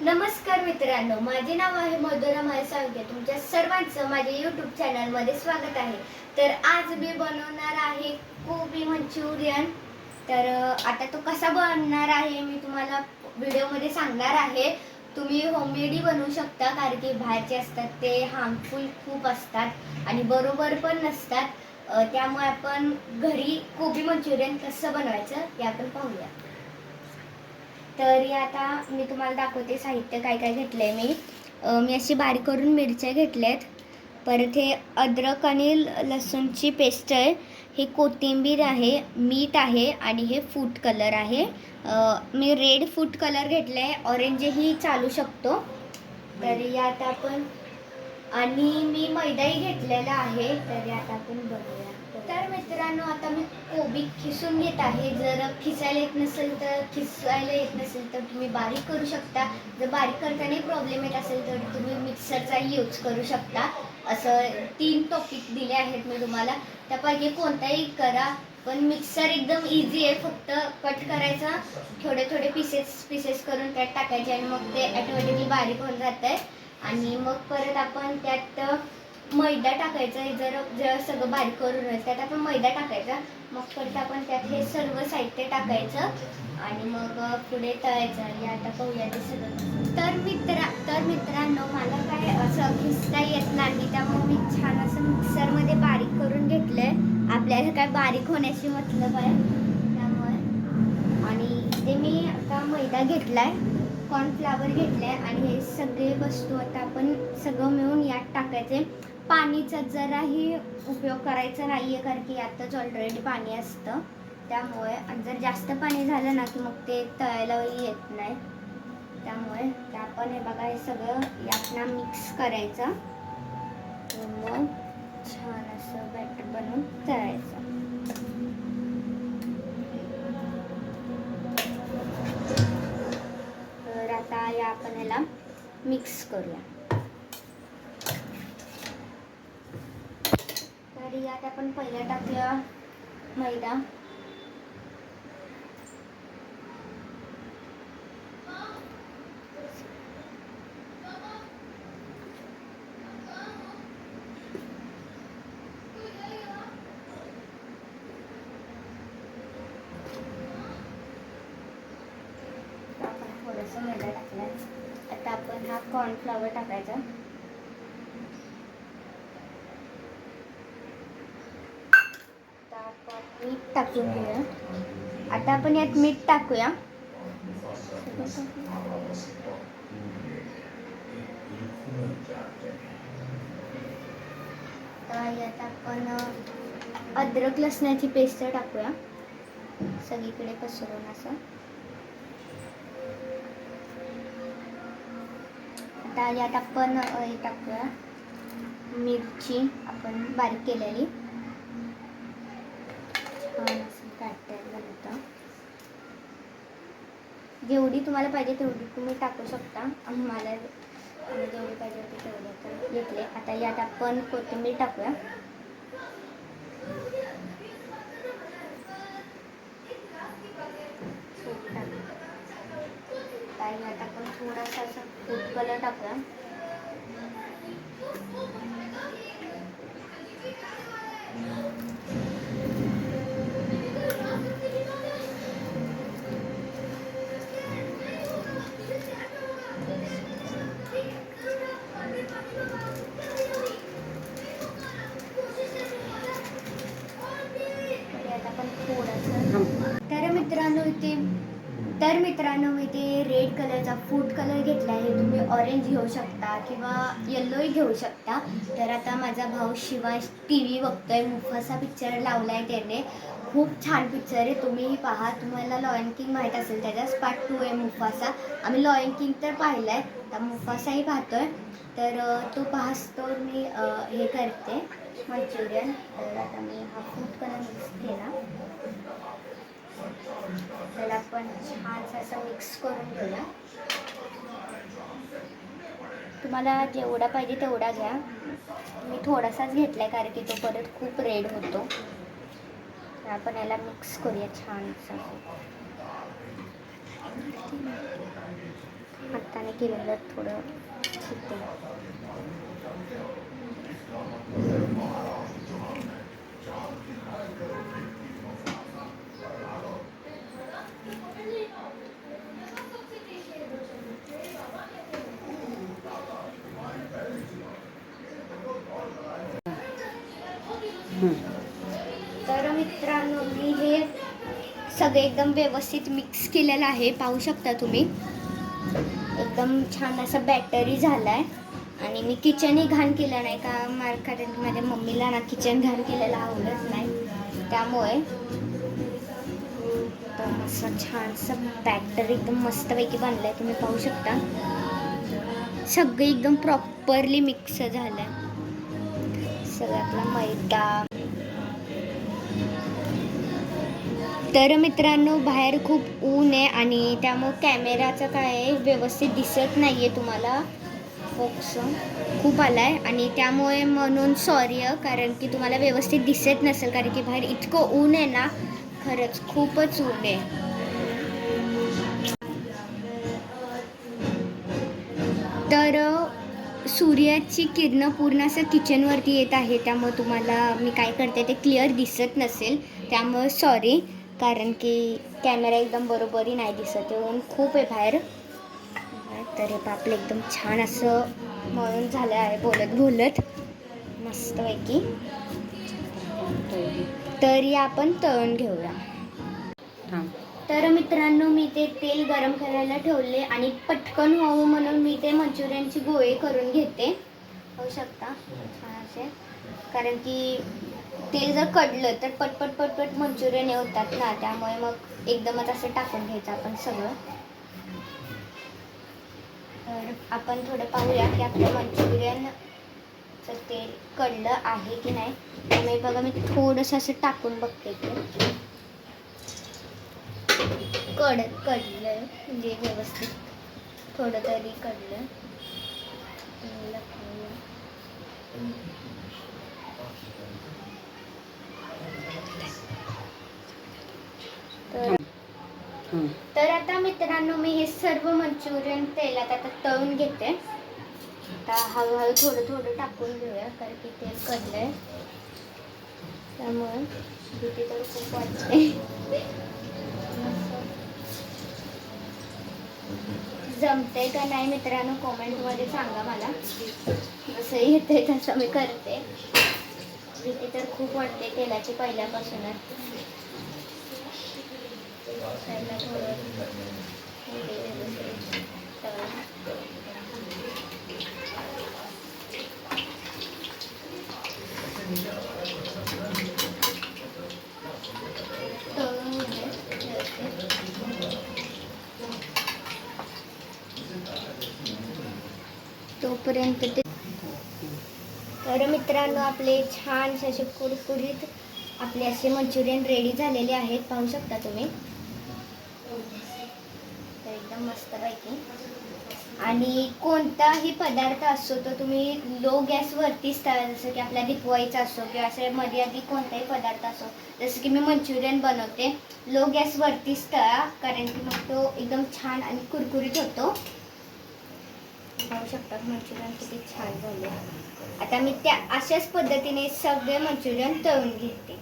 नमस्कार मित्रांनो माझे नाव आहे मधुरा साळके तुमच्या सर्वांचं माझ्या यूट्यूब चॅनलमध्ये स्वागत आहे. तर आज मी बनवणार आहे कोबी मंचुरियन. तर आता तो कसा बनणार आहे मी तुम्हाला व्हिडिओमध्ये सांगणार आहे. तुम्ही होममेडी बनवू शकता कारण की बाहेरचे असतात ते हार्मफुल खूप असतात आणि बरोबर पण नसतात. त्यामुळे आपण घरी कोबी मंचुरियन कसं बनवायचं ते आपण पाहूया. तरी आता मी तुम्हाला दाखवते साहित्य काय काय घेतलं आहे मी मी अशी बारीक करून मिरच्या घेतल्यात. परत हे अद्रक आणि लसूणची पेस्ट आहे. हे कोथिंबीर आहे मीठ आहे आणि हे फूड कलर आहे. मी रेड फूड कलर घेतला आहे ऑरेंजही चालू शकतो. तर यात आपण आणि मी मैदाही घेतलेला आहे. तर यात आपण बघूया. तर मित्रांनो आता मी कोबी खिसून घेत आहे. जर खिसायला येत नसेल तर खिसायला येत नसेल तर तुम्ही बारीक करू शकता. जर बारीक करताना प्रॉब्लेम येत असेल तर तुम्ही मिक्सरचा यूज करू शकता. असं तीन टॉपिक दिले आहेत मी तुम्हाला. त्यापैकी कोणताही करा पण मिक्सर एकदम इझी आहे. फक्त कट करायचा. थोडे थोडे पीसेस पीसेस करून त्यात टाकायचे आणि मग ते ॲटोमॅटिकली बारीक होऊन जात आहे आणि मग परत आपण त्यात मैदा टाकायचा आहे जर जर सगळं बारीक करून त्यात आपण मैदा टाकायचा. मग परत आपण त्यात हे सर्व साहित्य टाकायचं आणि मग पुढे तळायचं आणि आता पाहूया ते सगळं. तर मित्रा तर मित्रांनो मला काय असं खिसता येत नाही त्यामुळे मी छान असं मिक्सरमध्ये बारीक करून घेतलं आहे आपल्याला काय बारीक होण्याची मतलब आहे त्यामुळे. आणि ते मी आता मैदा घेतला आहे कॉर्नफ्लावर घेतलं आहे आणि हे सगळे वस्तू आता आपण सगळं मिळून यात टाकायचे. पाणीचा जराही उपयोग करायचा नाही आहे कारण की आत्ताच ऑलरेडी पाणी असतं. त्यामुळे आणि जर जास्त पाणी झालं ना की मग ते तळायलाही येत नाही. त्यामुळे ते आपण हे बघा हे सगळं यातना मिक्स करायचं. मग छान असं बॅटर बनवून तळायचं. तर आता या आपण याला मिक्स करूया तर यात आपण पहिला टाकूया मैदा. आपण थोडंसं मैदा टाकलाय. आता आपण हा कॉर्नफ्लॉवर टाकायचा आता आपण मीठ टाकून घेऊया. आता आपण यात मीठ टाकूया. यात आपण अद्रक लसणाची पेस्ट टाकूया. सगळीकडे पसरवून असं. आता यात आपण हे टाकूया. मिरची आपण बारीक केलेली. छान असं काटायला जेवढी तुम्हाला पाहिजे तेवढी तुम्ही टाकू शकता. आम्हाला मला जेवढी पाहिजे होती तेवढी तर घेतले. आता यात आपण कोथिंबीर टाकूया. सूप आता आपण थोडासा असा फूड कलर टाकूया. तर मित्रांनो मी ते रेड कलरचा फूड कलर घेतला आहे. तुम्ही ऑरेंज घेऊ शकता किंवा येल्लोही घेऊ शकता. तर आता माझा भाऊ शिवाय टी व्ही बघतोय. मुफासा पिक्चर लावला आहे त्याने. खूप छान पिक्चर आहे. तुम्हीही पहा. तुम्हाला लॉयन किंग माहीत असेल त्याच्याच पार्ट टू आहे मुफासा आम्ही लॉयन किंग तर पाहिलं आहे आता मुफासाही पाहतोय. तर तो पाहतो मी हे करते. मंचुरियन तर आता मी हा फूड कलर मिक्स केला. आपण छान असं मिक्स करून घेऊया. तुम्हाला जेवढा पाहिजे तेवढा घ्या. मी थोडासाच घेतला आहे कारण की तो परत खूप रेड होतो. आपण याला मिक्स करूया छानसं. हाताने केलेलं थोडं होते तर मित्रांनो मी हे सगळे एकदम व्यवस्थित मिक्स केलेलं आहे. पाहू शकता तुम्ही? एकदम छान असं बॅटरी झाला आहे आणि मी किचनही घाण केलं नाही का? मार्केट माझ्या मम्मीला ना किचन घाण केलेलं आवडत नाही. त्यामुळे तर असं छानसं बॅटर एकदम मस्तपैकी बनलं आहे तुम्ही पाहू शकता. सगळं एकदम प्रॉपरली मिक्स झालं आहे सगळं आपला मैदा तर मित्रांनो बाहेर खूप ऊन आहे आणि त्यामुळं कॅमेराचं काय आहे व्यवस्थित दिसत नाही आहे तुम्हाला. फोक्स खूप आला आहे आणि त्यामुळे म्हणून सॉरी कारण की तुम्हाला व्यवस्थित दिसत नसेल कारण की बाहेर इतकं ऊन आहे ना खरंच खूपच ऊन आहे. तर सूर्याची किरणं पूर्ण असं किचनवरती येत आहे त्यामुळे तुम्हाला मी काय करते ते क्लिअर दिसत नसेल त्यामुळे सॉरी कारण की कॅमेरा एकदम बरोबरी नाही दिसत येऊन खूप आहे बाहेर. तर हे पापलं एकदम छान असं मळून झालं आहे बोलत बोलत. मस्तपैकी. तर या आपण तळून घेऊया. तर मित्रांनो मी ते तेल गरम करायला ठेवले आणि पटकन व्हावं म्हणून मी ते मंचुरियनची गोळे करून घेते. होऊ शकता. छान असे. कारण की तेल जर कडलं तर पटपट पटपट मंचुरियन होतात ना त्यामुळे मग एकदमच असं टाकून घ्यायचं आपण सगळं. तर आपण थोडं पाहूया की आपलं मंचुरियनचं तेल कडलं आहे की नाही. त्यामुळे बघा मी थोडंसं असं टाकून बघते ते कड कडलं म्हणजे व्यवस्थित थोडं तरी कडलं. तर आता मित्रांनो मी हे सर्व मंचुरियन तेलात आता तळून घेते. आता हळूहळू थोडं थोडं टाकून घेऊया कारण की तेल कडलंय त्यामुळे भीती तर खूप वाटते. जमते का नाही मित्रांनो कॉमेंटमध्ये सांगा मला. जसं येते तसं मी करते. भीती तर खूप वाटते तेलाची पहिल्यापासूनच. थोडं तोपर्यंत ते तर मित्रांनो आपले छान असे कुरकुरीत आपले असे मंचुरियन रेडी झालेले आहेत. पाहू शकता तुम्ही. मस्तपैकी. आणि कोणताही पदार्थ असो तो तुम्ही लो गॅसवरतीच तव्या जसं की आपल्या दिपवाईचा असो किंवा असे मर्यादित कोणताही पदार्थ असो जसं की मी मंचुरियन बनवते लो गॅसवरतीच तळा कारण की मग तो एकदम छान आणि कुरकुरीत होतो. पाहू शकता मंचुरियन किती छान झाले. आता मी त्या अशाच पद्धतीने सगळे मंचुरियन तळून घेते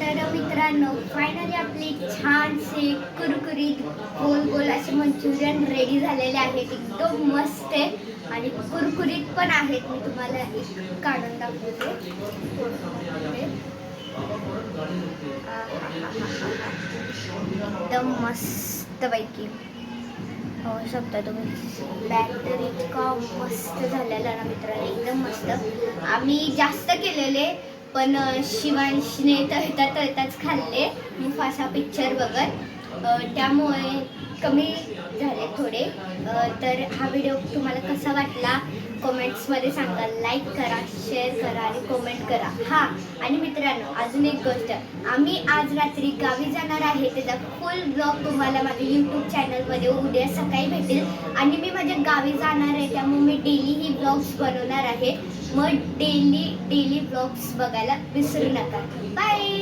तर मित्रांनो फायनली छानसे कुरकुरीत गोल गोल असे मंचुरियन रेडी झालेले आहेत एकदम मस्त आहे. आणि कुरकुरीत पण आहेत. मी तुम्हाला एक काढून दाखवते. एकदम मस्त पैकी पाहू हो, शकता तुम्ही. बॅटर इतका मस्त झालेला ना मित्रांनो. एकदम मस्त. आम्ही जास्त केलेले पण शिवांशने तळता तळताच खाल्ले. मुफासा पिक्चर बघत. त्यामुळे कमी झाले थोडे. तर हा व्हिडिओ तुम्हाला कसा वाटला? कमेंट्समध्ये सांगा. लाईक करा शेअर करा आणि कमेंट करा. हां आणि मित्रांनो अजून एक गोष्ट. आम्ही आज रात्री गावी जाणार आहे. त्याचा फुल ब्लॉग तुम्हाला माझ्या यूट्यूब चॅनलमध्ये उद्या सकाळी भेटेल. आणि मी माझ्या गावी जाणार आहे त्यामुळे मी डेली ही ब्लॉग्स बनवणार आहे. मग डेली डेली ब्लॉग्स बघायला विसरू नका. बाय